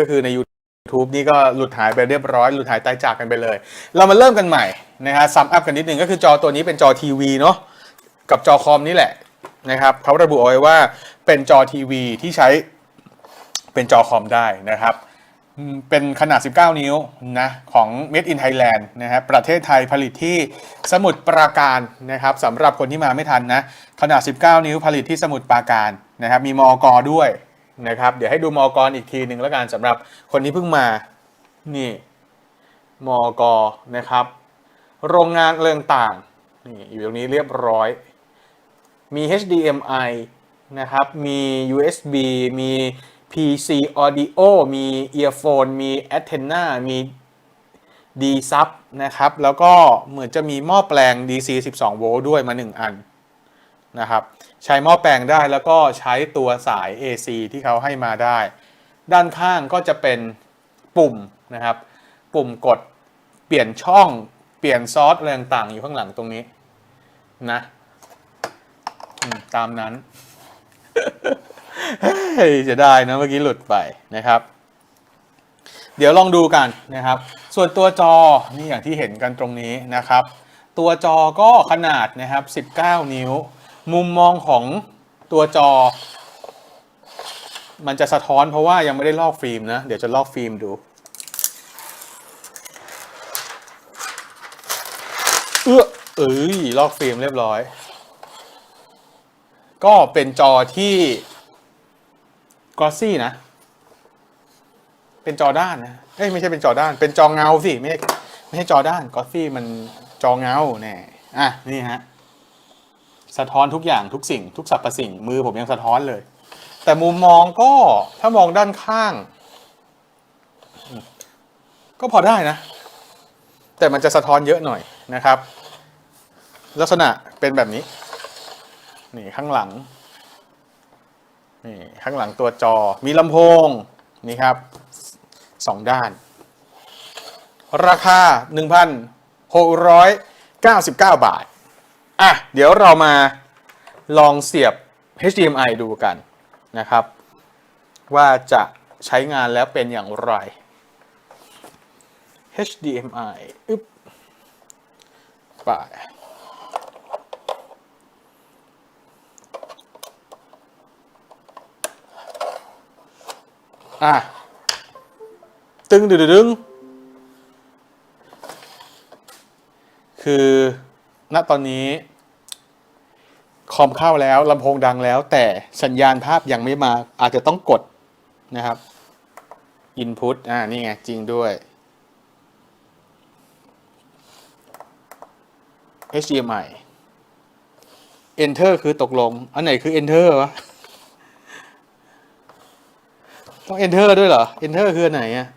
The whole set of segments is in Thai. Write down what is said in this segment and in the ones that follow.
ก็คือใน YouTube นี่ก็หลุดหายไปเรียบร้อย หลุดหายตายจากกันไปเลย เรามาเริ่มกันใหม่นะฮะซัมอัพกันนิดนึงก็คือจอตัวนี้เป็นจอทีวีเนาะกับจอคอมนี่แหละนะครับเขาระบุเอาไว้ว่าเป็นจอทีวีที่ใช้เป็นจอคอมได้นะครับ เป็นขนาด 19 นิ้วนะของ Made in Thailand นะครับประเทศไทยผลิตที่สมุทรปราการนะครับสำหรับคนที่มาไม่ทันนะขนาด 19 นิ้วผลิตที่สมุทรปราการนะครับมีมอกด้วย นะครับ เดี๋ยวให้ดูมอกรอีกทีหนึ่งแล้วกันสำหรับคนที่เพิ่งมานี่มอกรนะครับ โรงงานเรื่องต่างนี่อยู่ตรงนี้เรียบร้อย มี HDMI นะครับ มี USB มี PC Audio มี Earphone มี Antenna มี D sub นะครับ แล้วก็เหมือนจะมีหม้อแปลง DC 12 โวลต์ด้วยมา 1 อัน นะครับ ใช้หม้อแปลงได้แล้วก็ใช้ตัวสาย AC ที่เขาให้มาได้ ด้านข้างก็จะเป็นปุ่มนะครับ ปุ่มกดเปลี่ยนช่องเปลี่ยนซอสอะไรต่างๆอยู่ข้างหลังตรงนี้นะตามนั้นจะได้นะเมื่อกี้หลุดไปนะครับ เดี๋ยวลองดูกันนะครับ ส่วนตัวจอนี่อย่างที่เห็นกันตรงนี้นะครับ ตัวจอก็ขนาดนะครับ 19 นิ้ว มุมมองของตัวจอ มันจะสะท้อนเพราะว่ายังไม่ได้ลอกฟิล์มนะ เดี๋ยวจะลอกฟิล์มดู เอื้อเอ้ยลอกฟิล์มเรียบร้อย ก็เป็นจอที่ก o อซี่นะ เป็นจอด้านนะ เอ้ยไม่ใช่เป็นจอด้าน เป็นจอเงาสิ ไม่ใช่ไม่ใช่จอด้านก o อซี่มันจอเงาแน่อะ นี่ฮะ สะท้อนทุกอย่างทุกสิ่ง ทุกสรรพสิ่ง มือผมยังสะท้อนเลย แต่มุมมองก็ถ้ามองด้านข้าง ก็พอได้นะ แต่มันจะสะท้อนเยอะหน่อยนะครับ ลักษณะเป็นแบบนี้ นี่ข้างหลังนี่ข้างหลังตัวจอมีลำโพงนี่ครับสองด้าน ราคา 1,699 บาท อะเดี๋ยวเรามาลองเสียบ HDMI ดูกันนะครับ ว่าจะใช้งานแล้วเป็นอย่างไร HDMI อึ๊บไปอะ ตึงดึงดึงคือ ณตอนนี้คอมเข้าแล้วลำโพงดังแล้ว แต่สัญญาณภาพยังไม่มาอาจจะต้องกดนะครับ Input อ่านี่ไง จริงด้วย HDMI Enter คือตกลง อันไหนคือ Enter วะ ต้อง enter ด้วยเหรอ enter คืออันไหนอะ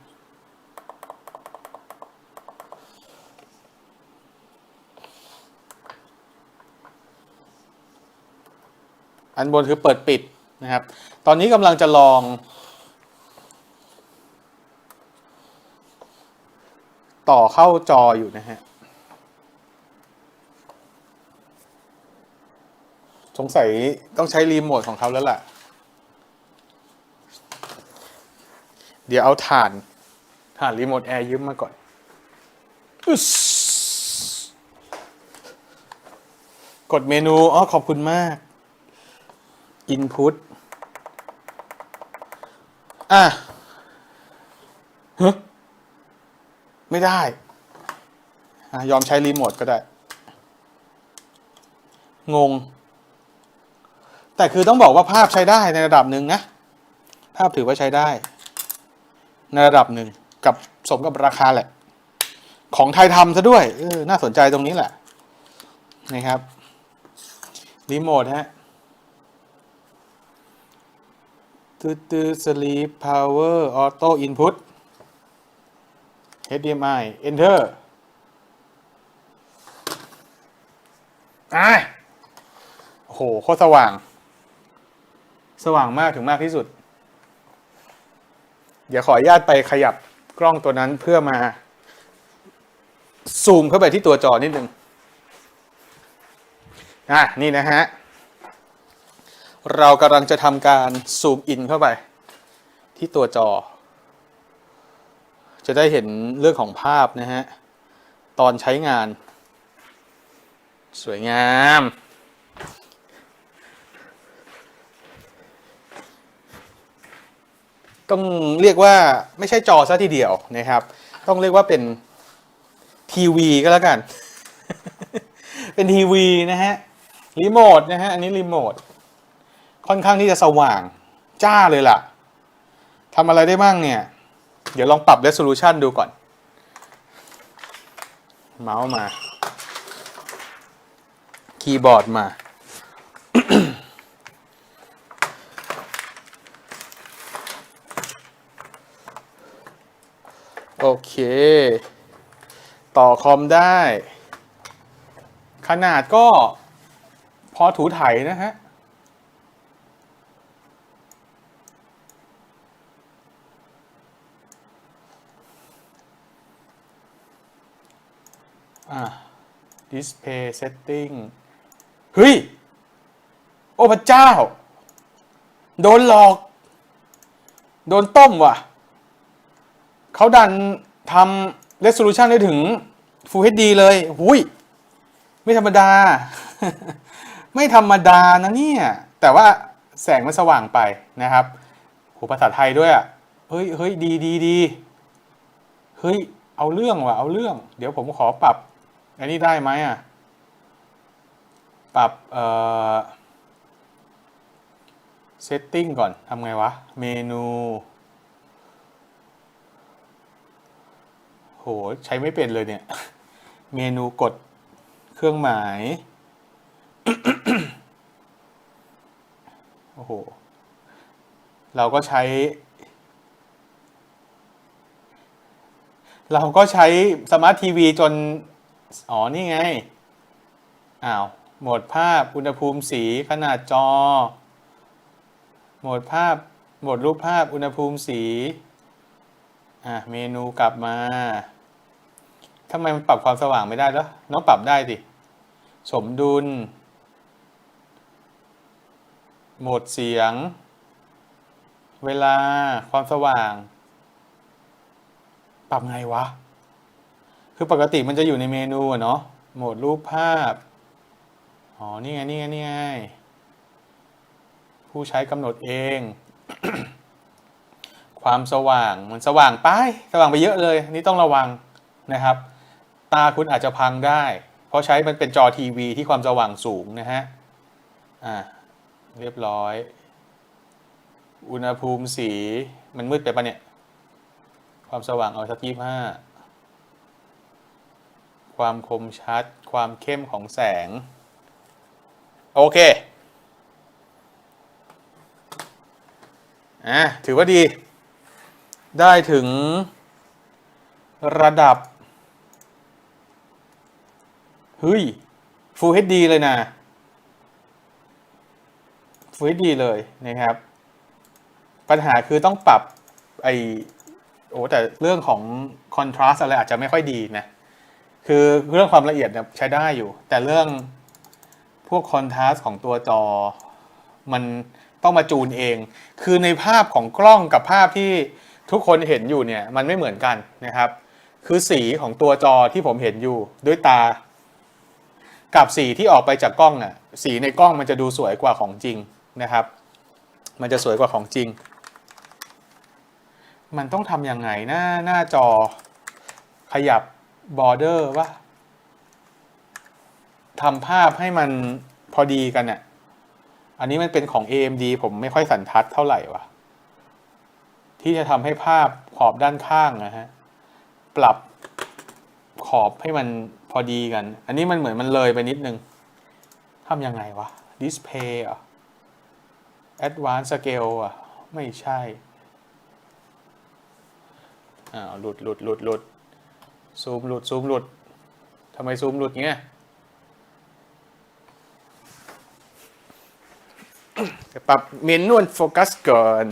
อันบนคือเปิดปิดนะครับ ตอนนี้กำลังจะลอง ต่อเข้าจออยู่นะฮะ สงสัยต้องใช้รีโมทของเขาแล้วล่ะ เดี๋ยวเอาถ่านถ่านรีโมทแอร์ยืมมาก่อนอกดเมนู อ๋อ ขอบคุณมาก Input อะฮะไม่ได้อะยอมใช้รีโมทก็ได้ งง แต่คือต้องบอกว่าภาพใช้ได้ในระดับหนึ่งนะ ภาพถือว่าใช้ได้ ในระดับหนึ่งกับสมกับราคาแหละ ของไทยทำซะด้วยเออน่าสนใจตรงนี้แหละ นะครับ รีโมทฮะ ตืดตืดสลีปพาวเวอร์ออโต้อินพุต HDMI Enter อะโอ้โหโคตรสว่าง สว่างมากถึงมากที่สุด เดี๋ยวขออนุญาตไปขยับกล้องตัวนั้นเพื่อมา ซูมเข้าไปที่ตัวจอนิดนึงอะนี่นะฮะ เรากำลังจะทำการซูมอินเข้าไป ที่ตัวจอ จะได้เห็นเรื่องของภาพนะฮะ ตอนใช้งาน สวยงาม ต้องเรียกว่าไม่ใช่จอซะทีเดียวนะครับ ต้องเรียกว่าเป็นทีวีก็แล้วกัน เป็นทีวีนะฮะ รีโมทนะฮะ อันนี้รีโมท ค่อนข้างที่จะสว่างจ้าเลยล่ะทำอะไรได้บ้างเนี่ย เดี๋ยวลองปรับ resolution ดูก่อน เมาส์มา คีย์บอร์ดมา โอเค ต่อคอมได้ ขนาดก็พอถูไถนะฮะ อ่า display setting เฮ้ย โอ้พระเจ้า โดนหลอก โดนต้มว่ะ เขาดันทำ resolution ได้ถึง Full HD เลยหุยไม่ธรรมดา ไม่ธรรมดานะเนี่ย แต่ว่าแสงมันสว่างไปนะครับหูภาษาไทยด้วยอะ เฮ้ยเฮ้ยดีดีดี เฮ้ย เอาเรื่องว่ะ เอาเรื่อง เดี๋ยวผมขอปรับ อันนี้ได้ไหมอะ ปรับเอ่อ setting ก่อนทำไงวะ เมนูโหใช้ไม่เป็นเลยเนี่ย เมนูกดเครื่องหมาย โอ้โห เราก็ใช้ เราก็ใช้สมาร์ททีวีจน อ๋อ นี่ไง อ้าว โหมดภาพ อุณหภูมิสี ขนาดจอ โหมดภาพ โหมดรูปภาพ อุณหภูมิสี อะ เมนูกลับมาทำไมมันปรับความสว่างไม่ได้แล้วน้องปรับได้สิ สมดุล โหมดเสียง เวลา ความสว่าง ปรับไงวะ คือปกติมันจะอยู่ในเมนูอะเนาะโหมดรูปภาพ อ๋อ นี่ไง นี่ไง นี่ไง ผู้ใช้กำหนดเอง ความสว่าง มันสว่างไป สว่างไปเยอะเลยนนี่ต้องระวังนะครับ ตาคุณอาจจะพังได้ เพราะใช้มันเป็นจอทีวีที่ความสว่างสูงนะฮะ อ่า เรียบร้อย อุณหภูมิสี มันมืดไปปะเนี่ย ความสว่างเอาสักยี่ห้า ความคมชัด ความเข้มของแสง โอเคอะถือว่าดี ได้ถึงระดับ เฮ้ย Full HD เลยนะ Full HD เลยนะครับ ปัญหาคือต้องปรับไอโอ้แต่เรื่องของ contrast อะไรอาจจะไม่ค่อยดีนะ คือเรื่องความละเอียดเนี่ยใช้ได้อยู่ แต่เรื่องพวก contrast ของตัวจอ มันต้องมาจูนเอง คือในภาพของกล้องกับภาพที่ทุกคนเห็นอยู่เนี่ยมันไม่เหมือนกันนะครับ คือสีของตัวจอที่ผมเห็นอยู่ด้วยตา กับสีที่ออกไปจากกล้องอะสีในกล้องมันจะดูสวยกว่าของจริงนะครับ มันจะสวยกว่าของจริง มันต้องทำยังไงหน้าหน้าจอขยับ บอร์เดอร์วะทำภาพให้มันพอดีกันอะอันนี้มันเป็นของ AMD ผมไม่ค่อยสันทัดเท่าไหร่วะที่จะทำให้ภาพขอบด้านข้างนะฮะ ปรับขอบให้มันพอดีกัน อันนี้มันเหมือนมันเลยไปนิดนึงทำยังไงวะ Display อะ Advanced Scale อะ ไม่ใช่อ้าวหลุดหลุดหลุดหลุด ซูมหลุดซูมหลุดทำไมซูมหลุดเงี้ยจะปรับเมนูโฟกัสก่อน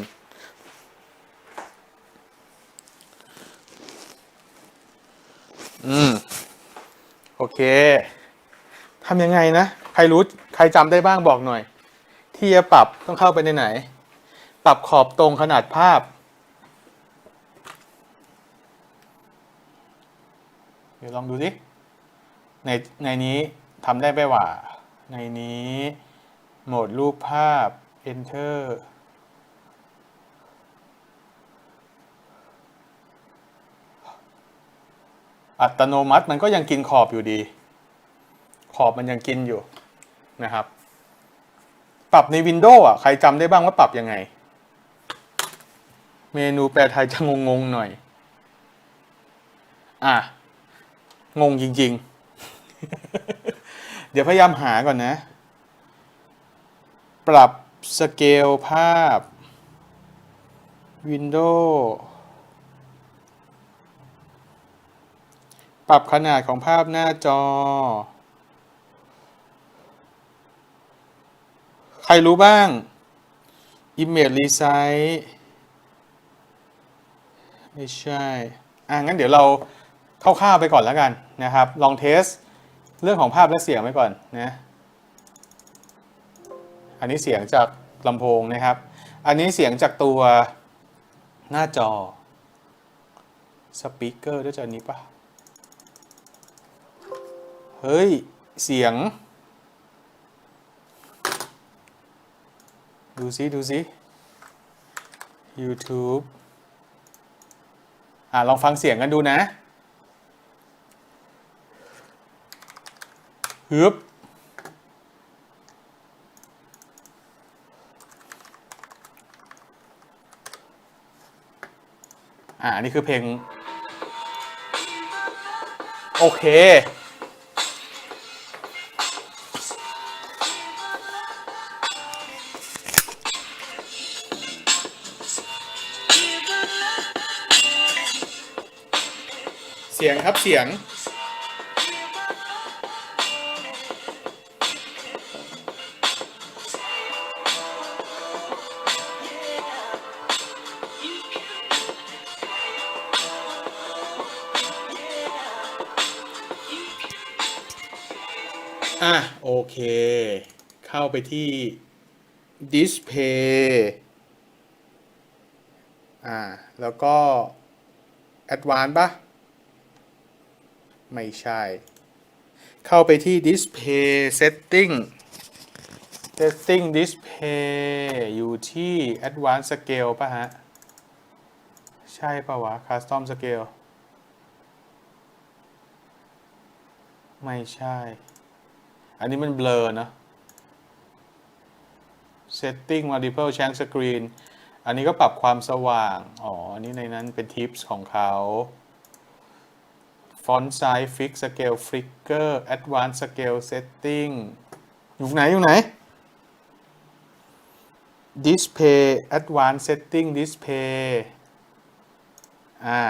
อืม โอเคทำยังไงนะ ใครรู้ ใครจำได้บ้างบอกหน่อย ที่จะปรับต้องเข้าไปในไหน ปรับขอบตรงขนาดภาพ ดี๋ยวลองดูสิในในนี้ทำได้ไหว่า ในนี้โหมดรูปภาพ enter อัตโนมัติมันก็ยังกินขอบอยู่ดี ขอบมันยังกินอยู่นะครับ ปรับใน Windows อะ ใครจำได้บ้างว่าปรับยังไง เมนูแปลไทยจะงงๆหน่อย อะ งงจริง ๆ เดี๋ยวพยายามหาก่อนนะ ปรับสเกลภาพ Windows ปรับขนาดของภาพหน้าจอ ใครรู้บ้าง Image Resize ไม่ใช่ อะงั้นเดี๋ยวเรา คร่าวๆไปก่อนแล้วกันนะครับ ลองเทสเรื่องของภาพและเสียงไว้ก่อนนะอันนี้เสียงจากลำโพงนะครับ อันนี้เสียงจากตัวหน้าจอสปีกเกอร์ด้วยจะอันนี้ปะเฮ้ย เสียง ดูซิ ดูซิ YouTube อ่าลองฟังเสียงกันดูนะ ฮึบอ่านนี้คือเพลง โอเค เสียงครับเสียง เค เข้าไปที่ Display อ่า แล้วก็ Advanced ปะไม่ใช่ เข้าไปที่ Display Setting Setting Display อยู่ที่ Advanced Scale ปะฮะ ใช่ปะวะ Custom Scale ไม่ใช่ อันนี้มันเบลอนะ Setting Multiple Change Screen อันนี้ก็ปรับความสว่าง อ๋อ อันนี้ในนั้นเป็น Tips ของเขา Font Size Fix Scale Flicker Advanced Scale Setting อยู่ไหน อยู่ไหน Display Advanced Setting Display อ่า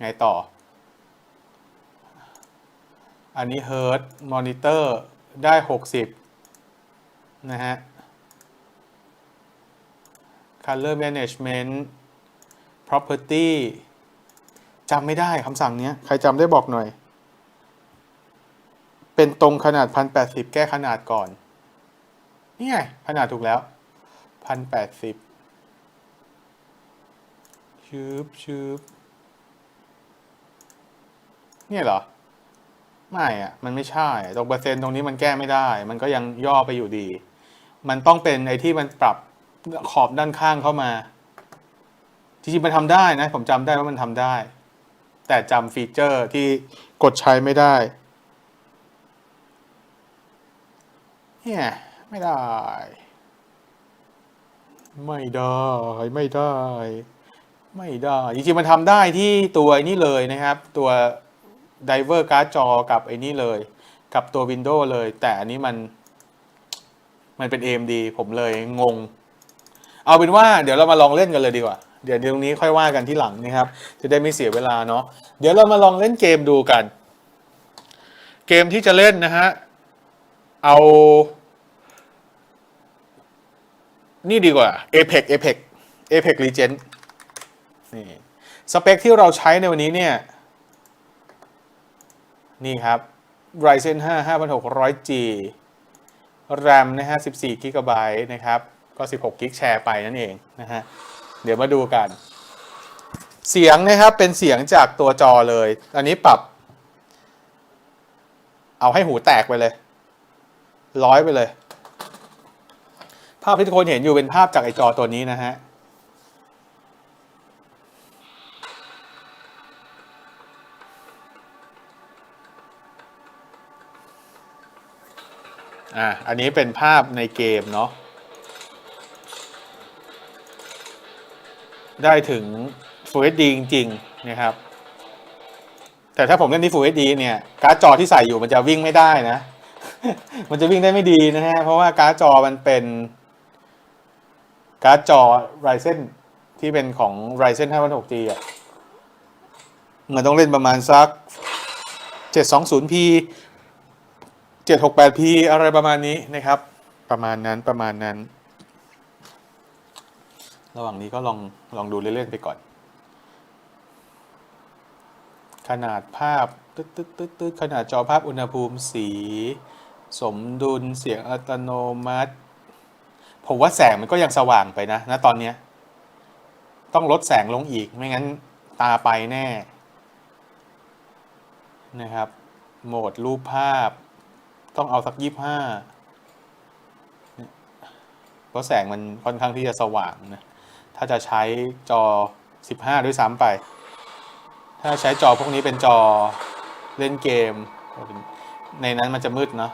ไงต่อ อันนี้ Hertz Monitor ได้ 60 นะฮะ Color Management Property จำไม่ได้คำสั่งเนี้ยใครจำได้บอกหน่อย เป็นตรงขนาด 1080 แก้ขนาดก่อน นี่ไง ขนาดถูกแล้ว 1080ชืบชืบเนี่ยเหรอ ไม่อะมันไม่ใช่ตรงเปอร์เซ็นต์ตรงนี้มันแก้ไม่ได้ มันก็ยังย่อไปอยู่ดี มันต้องเป็นไอ้ที่มันปรับขอบด้านข้างเข้ามา จริงๆมันทำได้นะ ผมจำได้ว่ามันทำได้ แต่จำฟีเจอร์ที่กดใช้ไม่ได้เนี่ยไม่ได้ ไม่ได้ ไม่ได้ ไม่ได้ จริงๆมันทำได้ที่ตัวนี่เลยนะครับ ตัว Diver การ์ดจอกับไอ้นี่เลย กับตัว Windows เลย แต่อันนี้มัน มันเป็น AMD ผมเลยงง เอาเป็นว่าเดี๋ยวเรามาลองเล่นกันเลยดีกว่า เดี๋ยวตรงนี้ค่อยว่ากันที่หลังนะครับ จะได้ไม่เสียเวลาเนาะเดี๋ยวเรามาลองเล่นเกมดูกัน เกมที่จะเล่นนะฮะ เอา นี่ดีกว่า Apex Apex Apex Legend นี่สเปคที่เราใช้ในวันนี้เนี่ย นี่ครับ Ryzen 5 5600G RAM นะฮะ14 g b นะครับ ก็ 16 g b แชร์ไปนั่นเองนะฮะ เดี๋ยวมาดูกัน เสียงนะครับเป็นเสียงจากตัวจอเลย อันนี้ปรับ เอาให้หูแตกไปเลย ร้อยไปเลย ภาพที่ทุกคนเห็นอยู่เป็นภาพจากไอจอตัวนี้นะฮะ อะอันนี้เป็นภาพในเกมเนาะได้ถึง Full HD จริงๆนะครับ แต่ถ้าผมเล่นที่ Full HD เนี่ย การ์ดจอที่ใส่อยู่มันจะวิ่งไม่ได้นะ มันจะวิ่งได้ไม่ดีนะฮะ เพราะว่าการ์ดจอมันเป็นการ์ดจอ Ryzen ที่เป็นของ Ryzen 5 6 g อะ มันต้องเล่นประมาณสัก 720p 768p อะไรประมาณนี้นะครับ ประมาณนั้นประมาณนั้น ระหว่างนี้ก็ลองลองดูเล่นๆไปก่อน ขนาดภาพตึ๊ดตึ๊ดตึ๊ดตึ๊ดขนาดจอภาพอุณหภูมิสี สมดุลเสียงอัตโนมัติ ผมว่าแสงมันก็ยังสว่างไปนะณตอนเนี้ยต้องลดแสงลงอีกไม่งั้นตาไปแน่นะครับ โหมดรูปภาพ ต้องเอาสักยี่ห้าเพราะแสงมันค่อนข้างที่จะสว่างนะ ถ้าจะใช้จอ 15 ด้วยซ้ำไป ถ้าใช้จอพวกนี้เป็นจอเล่นเกม ในนั้นมันจะมืดเนาะ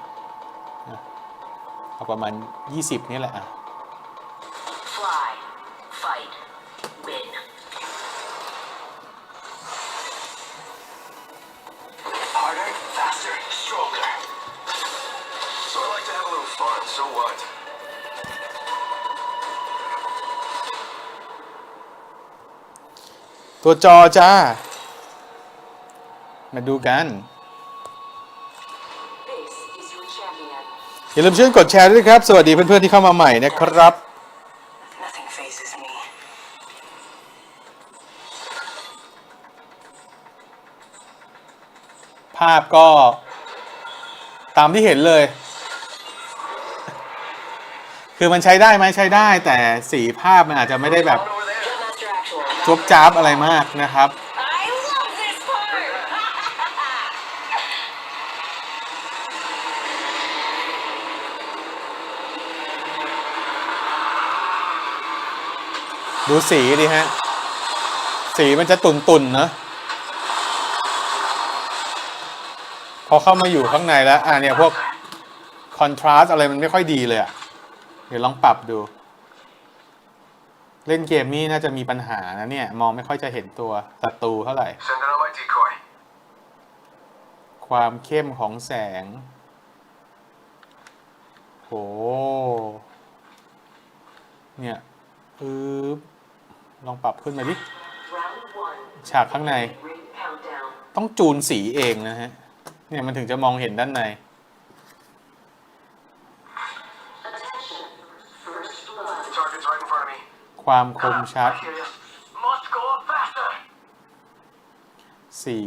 เอาประมาณ 20 นี่แหละ ตัวจอจ้า มาดูกัน This is your champion. อย่าลืมช่วยกดแชร์ด้วยครับ สวัสดีเพื่อนๆที่เข้ามาใหม่นะครับ Nothing phases me. ภาพก็ตามที่เห็นเลย คือมันใช้ได้ไหมใช้ได้ แต่สีภาพมันอาจจะไม่ได้แบบ จบจ้าบอะไรมากนะครับ I love this part! ดูสีดิฮะ สีมันจะตุ่นๆเนอะพอเข้ามาอยู่ข้างในแล้ว อ่าเนี่ยพวกคอนทราสอะไรมันไม่ค่อยดีเลยอะเดี๋ยวลองปรับดู เล่นเกมนี้น่าจะมีปัญหานะเนี่ย มองไม่ค่อยจะเห็นตัวศัตรูเท่าไหร่ Sending out my decoy. ความเข้มของแสง โห เนี่ยปึ๊บลองปรับขึ้นมาดิ Round one. ฉากข้างใน Ring countdown. ต้องจูนสีเองนะฮะ เนี่ยมันถึงจะมองเห็นด้านใน ความคมชัด I hear you. Must go up faster. สี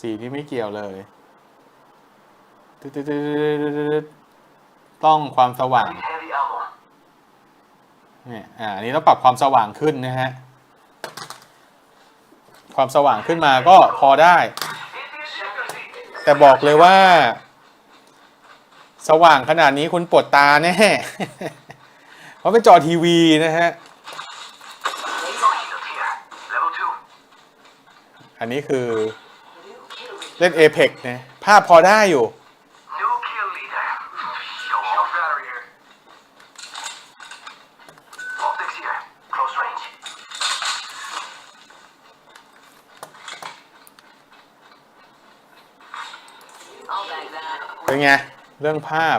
สีที่ไม่เกี่ยวเลยตึ๊ดตึ๊ดตึ๊ดตึ๊ดตึ๊ดต้องความสว่าง Need heavy ammo. เนี่ยอ่าอันนี้ต้องปรับความสว่างขึ้นนะฮะ ความสว่างขึ้นมาก็พอได้ แต่บอกเลยว่า สว่างขนาดนี้คุณปวดตาแน่ เพราะเป็นจอทีวีนะฮะ อันนี้คือเล่นเ Apex นะภาพพอได้อยู่ เป็นไง เรื่องภาพ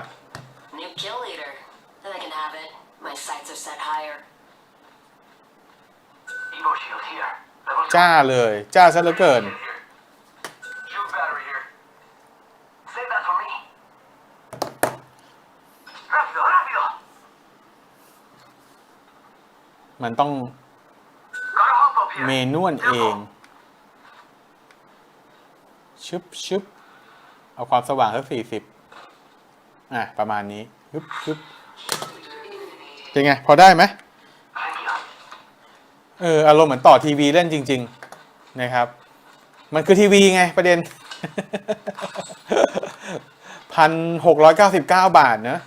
จ้าเลย จ้าซะเหลือเกิน มันต้องเมนวลเอง ชึบชึบเอาความสว่างสักสี่สิบอะ ประมาณนี้ชึบชึบเป็นไง พอได้ไหม เอออารมณ์เหมือนต่อทีวีเล่นจริง ๆนะครับ มันคือทีวีไงประเด็นพันหกร้อยเก้าสิบเก้าบาทเนะ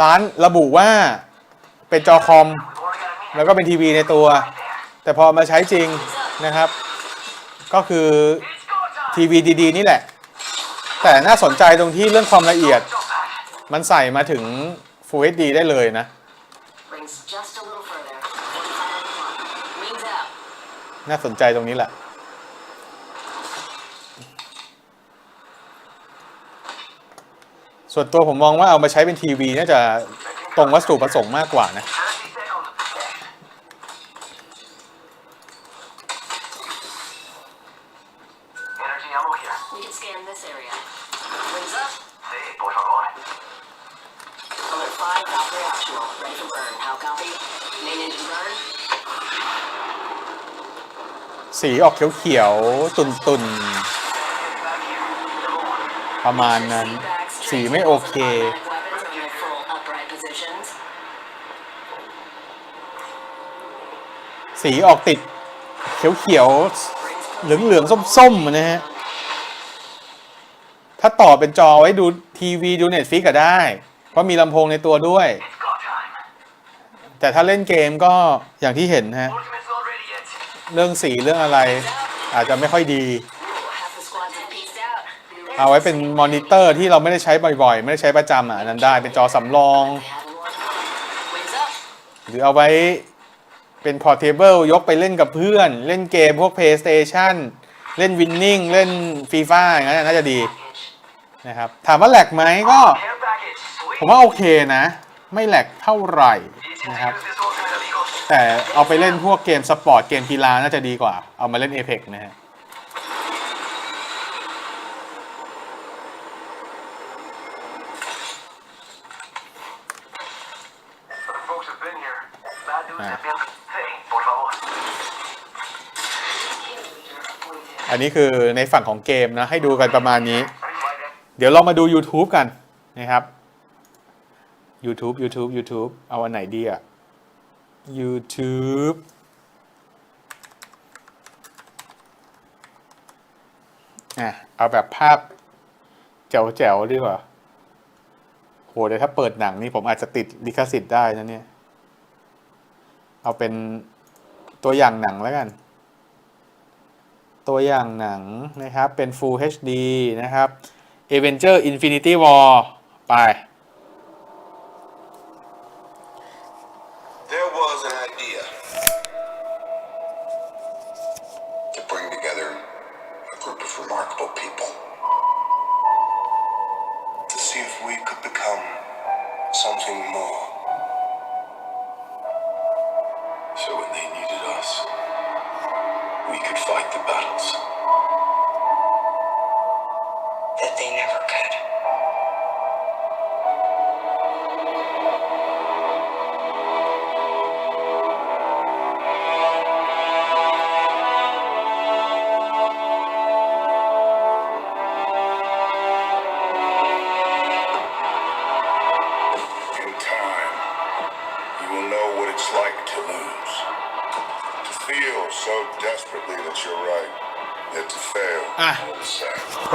ร้านระบุว่าเป็นจอคอม แล้วก็เป็นทีวีในตัว แต่พอมาใช้จริงนะครับ ก็คือทีวีดีๆ นี่แหละ แต่น่าสนใจตรงที่เรื่องความละเอียด มันใส่มาถึง Full HD ได้เลยนะ น่าสนใจตรงนี้แหละ ส่วนตัวผมมองว่าเอามาใช้เป็นทีวีน่าจะตรงวัตถุประสงค์มากกว่านะ สีออกเขียวๆ ตุ่นๆ ประมาณนั้น สีไม่โอเค สีออกติด เขียวๆ เหลืองๆ ส้มๆ นะฮะ ถ้าต่อเป็นจอไว้ดูทีวีดูเน็ตฟิกก็ได้ เพราะมีลำโพงในตัวด้วย แต่ถ้าเล่นเกมก็อย่างที่เห็นนะฮะ เรื่องสีเรื่องอะไร อาจจะไม่ค่อยดี เอาไว้เป็นมอนิเตอร์ที่เราไม่ได้ใช้บ่อยๆ ไม่ได้ใช้ประจำอะนั้นได้เป็นจอสำรอง หรือเอาไว้เป็นพอร์ a เบิลยกไปเล่นกับเพื่อน เล่นเกมพวก PlayStation เล่นวินนิ่งเล่นฟีฟ่าอย่างนั้นน่าจะดีนะครับ ถามว่าแหลกไหมก็ ผมว่าโอเคนะ ไม่แหลกเท่าไหร่นะครับ แต่เอาไปเล่นพวกเกมสปอร์ตเกมกีฬาน่าจะดีกว่า เอามาเล่นเ Apex นะฮะอันนี้คือในฝั่งของเกมนะ ให้ดูกันประมาณนี้ เดี๋ยวเรามาดู YouTube กันนะครับ YouTube YouTube YouTube เอาอันไหนดีอะ YouTube อะเอาแบบภาพแจ๋วๆดีกว่าโหเดี๋ยวถ้าเปิดหนังนี่ผมอาจจะติดลิขสิทธิ์ได้นะเนี่ย เอาเป็นตัวอย่างหนังแล้วกัน ตัวอย่างหนังนะครับ เป็น Full HD นะครับ Avenger Infinity War ไป something more.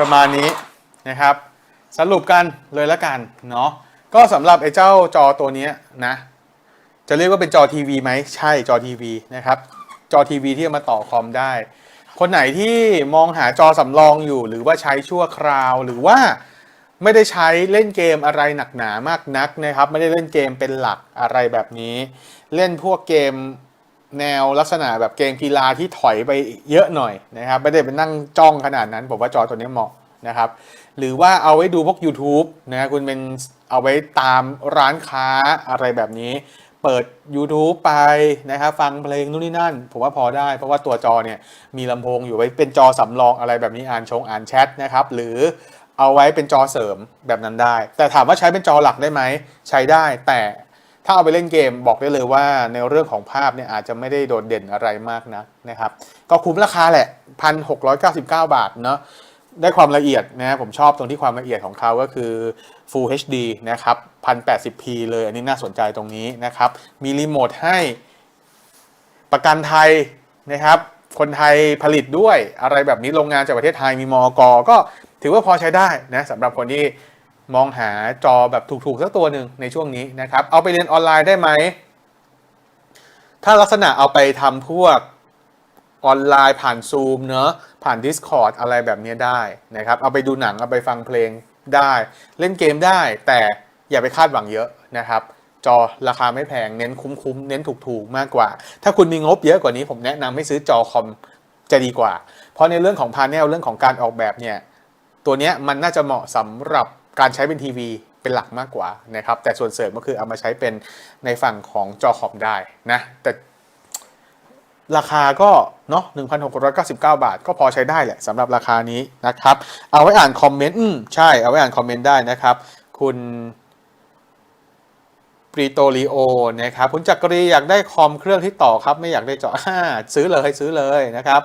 ประมาณนี้นะครับ สรุปกันเลยละกันเนาะก็สำหรับไอ้เจ้าจอตัวนี้นะจะเรียกว่าเป็นจอทีวีไหมใช่จอทีวีนะครับ จอทีวีที่มาต่อคอมได้ คนไหนที่มองหาจอสำรองอยู่ หรือว่าใช้ชั่วคราวหรือว่าไม่ได้ใช้เล่นเกมอะไรหนักหนามากนักนะครับ ไม่ได้เล่นเกมเป็นหลักอะไรแบบนี้ เล่นพวกเกมแนวลักษณะแบบเกมกีฬาที่ถอยไปเยอะหน่อยนะครับ ไม่ได้ไปนั่งจ้องขนาดนั้น ผมว่าจอตัวนี้เหมาะ นะครับ หรือว่าเอาไว้ดูพวก YouTube นะคุณเป็นเอาไว้ตามร้านค้าอะไรแบบนี้ เปิด YouTube ไปนะครับฟังเพลงนู่นนี่นั่น ผมว่าพอได้ เพราะว่าตัวจอเนี่ยมีลำโพงอยู่ไว้เป็นจอสำรองอะไรแบบนี้อ่านชงอ่านแชทนะครับ หรือเอาไว้เป็นจอเสริมแบบนั้นได้ แต่ถามว่าใช้เป็นจอหลักได้ไหมใช้ได้แต่ถ้าเอาไปเล่นเกมบอกได้เลยว่าในเรื่องของภาพเนี่ยอาจจะไม่ได้โดดเด่นอะไรมากนะนะครับ ก็คุ้มราคาแหละ 1,699 บาทเนาะ ได้ความละเอียดนะผมชอบตรงที่ความละเอียดของเขาก็คือ Full HD นะครับ 1080p เลยอันนี้น่าสนใจตรงนี้นะครับ มีรีโมทให้ประกันไทยนะครับ คนไทยผลิตด้วยอะไรแบบนี้โรงงานจากประเทศไทยมีมอกก็ถือว่าพอใช้ได้นะสำหรับคนที่มองหาจอแบบถูกๆสักตัวหนึ่งในช่วงนี้นะครับ เอาไปเรียนออนไลน์ได้ไหม ถ้าลักษณะเอาไปทำพวกออนไลน์ผ่านซูมเนอะ ผ่าน Discord อะไรแบบนี้ได้นะครับ เอาไปดูหนัง เอาไปฟังเพลงได้ เล่นเกมได้ แต่อย่าไปคาดหวังเยอะนะครับ จอราคาไม่แพง เน้นคุ้มๆ เน้นถูกๆ มากกว่า ถ้าคุณมีงบเยอะกว่านี้ ผมแนะนำให้ซื้อจอคอมจะดีกว่า เพราะในเรื่องของพาเนลเรื่องของการออกแบบเนี่ย ตัวนี้มันน่าจะเหมาะสำหรับการใช้เป็นทีวีเป็นหลักมากกว่านะครับ แต่ส่วนเสริมก็คือเอามาใช้เป็นในฝั่งของจอคอมได้นะ แต่ ราคาก็เนาะ1,699 บาท ก็พอใช้ได้แหละสำหรับราคานี้นะครับ เอาไว้อ่านคอมเมนต์ อืมใช่ เอาไว้อ่านคอมเมนต์ได้นะครับ คุณปรีโตริโอนะครับ คุณจักรีอยากได้คอมเครื่องที่ต่อครับ ไม่อยากได้จอซื้อเลยซื้อเลยนะครับ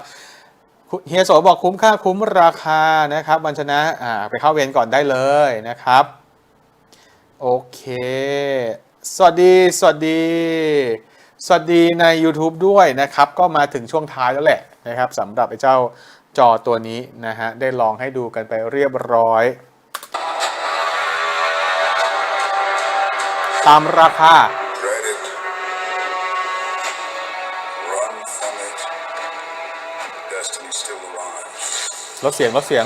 เฮียโสบอกคุ้มค่าคุ้มราคานะครับวันชนะอ่าไปเข้าเวรก่อนได้เลยนะครับ โอเค สวัสดี สวัสดี สวัสดีใน YouTube ด้วยนะครับ ก็มาถึงช่วงท้ายแล้วแหละนะครับสำหรับไอ้เจ้าจอตัวนี้นะฮะ ได้ลองให้ดูกันไปเรียบร้อย ตามราคาลดเสียงลดเสียง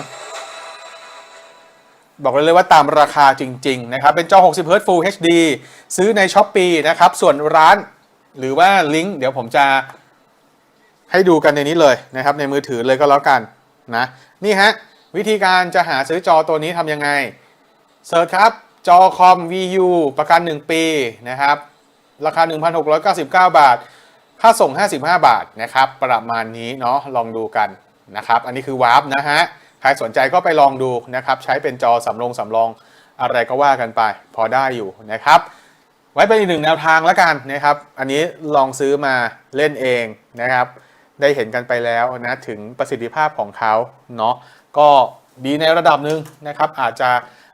บอกเลยเลยว่าตามราคาจริง ๆ นะครับ เป็นจอ 60 Hz Full HD ซื้อใน s h อ p e e นะครับ ส่วนร้าน หรือว่าลิงก์เดี๋ยวผมจะให้ดูกันในนี้เลยนะครับ ในมือถือเลยก็แล้วกันนะนี่ฮะวิธีการจะหาซื้อจอตัวนี้ทำยังไงเซิร์ชครับจอคอม VU ประกัน 1 ปีนะครับ ราคา 1,699 บาท ค่าส่ง 55 บาทนะครับ ประมาณนี้เนาะลองดูกันนะครับ อันนี้คือวาร์ปนะฮะ ใครสนใจก็ไปลองดูนะครับ ใช้เป็นจอสำรองสำรองอะไรก็ว่ากันไป พอได้อยู่นะครับ ว้เป็นอีกหนึ่งแนวทางแล้วกันนะครับ อันนี้ลองซื้อมาเล่นเองนะครับ ได้เห็นกันไปแล้วนะถึงประสิทธิภาพของเขาเนาะก็ดีในระดับหนึ่งนะครับ อาจจะ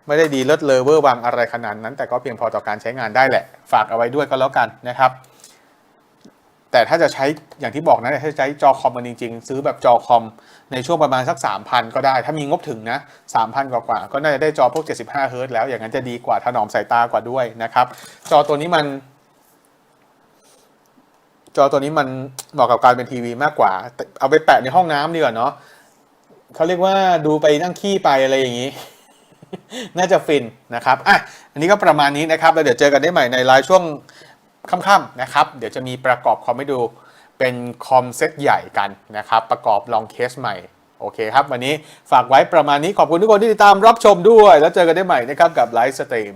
ไม่ได้ดีเลิศเลอเวอร์วังอะไรขนาดนั้น แต่ก็เพียงพอต่อการใช้งานได้แหละ ฝากเอาไว้ด้วยก็แล้วกันนะครับ แต่ถ้าจะใช้อย่างที่บอกนะถ้าใช้จอคอมมันจริงๆ ซื้อแบบจอคอมในช่วงประมาณสัก 3,000 ก็ได้ ถ้ามีงบถึงนะ 3,000 กว่าๆก็น่าจะได้จอพวก 75เฮิร์ตแล้วอย่างนั้นจะดีกว่าถนอมสายตากว่าด้วยนะครับ จอตัวนี้มัน จอตัวนี้มันเหมาะกับการเป็นทีวีมากกว่า เอาไปแปะในห้องน้ำดีกว่าเนาะเขาเรียกว่าดูไปนั่งขี้ไปอะไรอย่างนี้ น่าจะฟินนะครับอะอันนี้ก็ประมาณนี้นะครับแล้วเดี๋ยวเจอกันได้ใหม่ในไลฟ์ช่วง ค่ำๆนะครับ เดี๋ยวจะมีประกอบคอมให้ดูเป็นคอมเซตใหญ่กันนะครับ ประกอบลองเคสใหม่ โอเคครับ วันนี้ฝากไว้ประมาณนี้ขอบคุณทุกคนที่ติดตามรับชมด้วย แล้วเจอกันได้ใหม่นะครับ กับไลฟ์สตรีม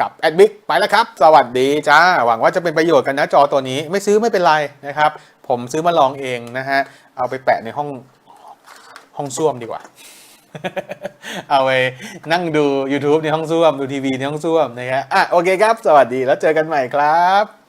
กับแอดบิ๊กไปแล้วครับ สวัสดีจ้า หวังว่าจะเป็นประโยชน์กันนะจอตัวนี้ไม่ซื้อไม่เป็นไรนะครับ ผมซื้อมาลองเองนะฮะ เอาไปแปะในห้องห้องส้วมดีกว่า เอาไปนั่งดู YouTube ในห้องส้วม ดูทีวีในห้องส้วมนะฮะอะโอเคครับ สวัสดีแล้วเจอกันใหม่ครับ